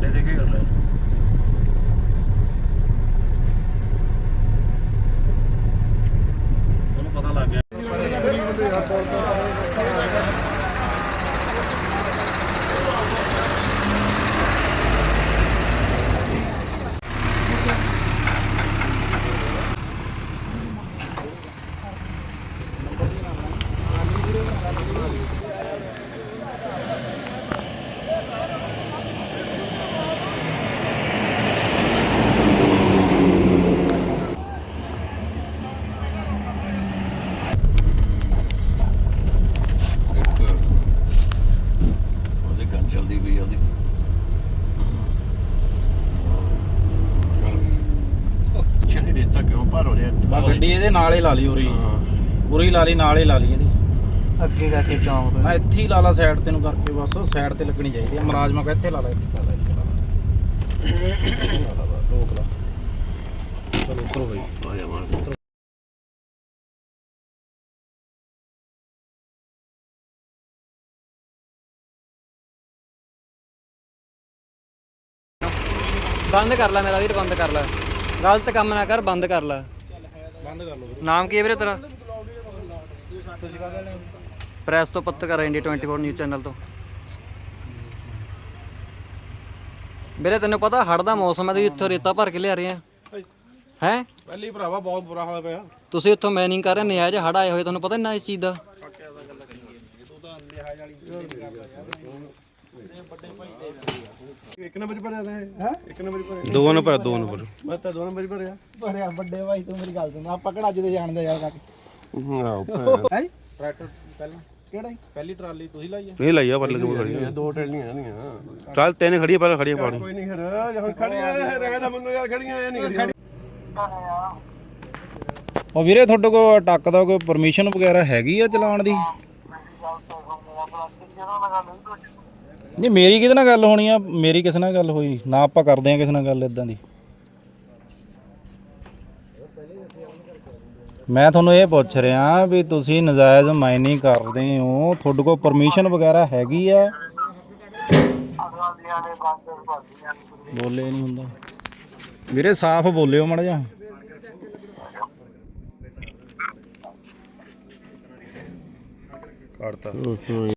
ਦੇ ਦੇ ਕੇ ਕਰ ਲੈ। ਉਹਨੂੰ ਪਤਾ ਲੱਗ ਗਿਆ ਇੱਕ ਉਹਦੀ ਗੱਲ ਚੱਲਦੀ ਪਈ ਆ ਉਹਦੀ ਤੱਕ ਕਿਉਂ ਭਰ ਹੋ ਰਿਹਾ। ਬਾ ਗੱਡੀ ਇਹਦੇ ਨਾਲ ਹੀ ਲਾ ਲਈ ਉਰੀ। ਹਾਂ। ਉਰੀ ਲਾ ਲਈ ਨਾਲ ਹੀ ਲਾ ਲਈ ਇਹਦੀ। ਅੱਗੇ ਕਰਕੇ ਚੌਂਕ ਆ ਇੱਥੇ ਹੀ ਲਾ ਲਾ ਸਾਈਡ ਤੇ ਨੂੰ ਕਰਕੇ ਬਸ ਸਾਈਡ ਤੇ ਲੱਗਣੀ ਚਾਹੀਦੀ ਆ। ਮੁਲਾਜ਼ਮਾਂ ਕਹ ਇੱਥੇ ਲਾ ਲਾ ਇੱਥੇ ਲਾ ਲਾ ਇੱਥੇ ਲਾ ਲਾ। ਲਾ ਲਾ ਲਾ, ਰੋਕ ਲਾ ਚਲੋ ਉਤਰੋ ਬਈ ਆ ਜਾ ਮਾਰ ਬੰਦ ਕਰ ਲੈ ਮੇਰਾ ਵੀਰ ਬੰਦ ਕਰ ਲੈ। ਗਲਤ ਕੰਮ ਨਾ ਕਰ ਬੰਦ ਕਰ ਲੈ। ਬੰਦ ਕਰ ਲਓ ਨਾਮ ਕੀ ਹੈ ਵੀਰੇ ਤੇਰਾ? ਪ੍ਰੈਸ ਤੋਂ ਪੱਤਰਕਾਰ ਇੰਡੀਆ 24 ਨਿਊਜ਼ ਚੈਨਲ ਤੋਂ। ਵੀਰੇ ਤੈਨੂੰ ਪਤਾ ਹੜ ਦਾ ਮੌਸਮ ਹੈ ਤੁਸੀਂ ਇੱਥੋਂ ਰੇਤਾ ਭਰ ਕੇ ਲਿਆ ਰਹੇ ਆ। ਹੈ? ਪਹਿਲੀ ਭਰਾਵਾ ਬਹੁਤ ਬੁਰਾ ਹਾਲ ਪਿਆ। ਤੁਸੀਂ ਇੱਥੋਂ ਮੈਨਿੰਗ ਕਰ ਰਹੇ ਨਿਆਜ ਹੜ ਆਏ ਹੋਏ ਤੁਹਾਨੂੰ ਪਤਾ ਨਾ ਇਸ ਚੀਜ਼ ਦਾ। ਇੱਕ ਨੰਬਰ ਭਰਿਆ ਤਾਂ ਹੈ? ਇੱਕ ਨੰਬਰ ਭਰਿਆ। ਦੋ ਨੰਬਰ ਦੋ ਨੰਬਰ। ਮੈਂ ਤਾਂ ਦੋ ਨੰਬਰ ਭਰਿਆ। ਭਰਿਆ ਵੱਡੇ ਭਾਈ ਤੂੰ ਮੇਰੀ ਗੱਲ ਸੁਣ। ਆਪਾਂ ਕਿਹੜਾ ਅੱਜ ਦੇ ਜਾਣਦੇ ਯਾਰ ਕਾਕੇ? ਹਾਂ ਹੈ? ਟਰੈਕਟਰ ਪਹਿਲਾਂ। ਕਿਹੜਾ ਜੀ? ਪਹਿਲੀ ਟਰਾਲੀ ਤੁਸੀਂ ਲਾਈ ਆ? ਨਹੀਂ ਲਾਈਆ ਪਰ ਲੱਗੇ ਖੜੀਆਂ ਦੋ ਟੈਲੀਆਂ ਜਾਂਦੀਆਂ ਟਰਾਲ ਤਿੰਨ ਖੜੀਆਂ ਪਹਿਲਾਂ ਖੜੀਆਂ ਪਾਣੀ। ਕੋਈ ਨਹੀਂ ਖੜਾ ਜਦੋਂ ਖੜੀਆਂ ਰਹਿ ਤਾਂ ਮੈਨੂੰ ਯਾਰ ਖੜੀਆਂ ਐ ਨਹੀਂ ਖੜੀਆਂ। ਉਹ ਵੀਰੇ ਤੁਹਾਡੇ ਕੋਲ ਟੱਕ ਦਾ ਕੋਈ ਪਰਮਿਸ਼ਨ ਵਗੈਰਾ ਹੈਗੀ ਆ ਚਲਾਉਣ ਦੀ? ਨਹੀਂ, ਮੇਰੀ ਕਿਹਦੇ ਨਾਲ ਗੱਲ ਹੋਣੀ ਆ? ਮੇਰੀ ਕਿਸੇ ਨਾਲ ਗੱਲ ਹੋਈ। ਨਾ ਆਪਾਂ ਕਰਦੇ ਆ ਕਿਸੇ ਨਾਲ ਗੱਲ ਇਦਾਂ ਦੀ। ਮੈਂ ਤੁਹਾਨੂੰ ਇਹ ਪੁੱਛ ਰਿਹਾ ਵੀ ਤੁਸੀਂ ਨਜਾਇਜ਼ ਮਾਈਨਿੰਗ ਕਰਦੇ ਹੋ। ਤੁਹਾਡੇ ਕੋਲ ਪਰਮਿਸ਼ਨ ਵਗੈਰਾ ਹੈਗੀ ਆ? ਬੋਲੇ ਨਹੀਂ ਹੁੰਦਾ। ਵੀਰੇ, ਸਾਫ਼ ਬੋਲਿਓ ਮੜ ਜਾ ਕੱਢਤਾ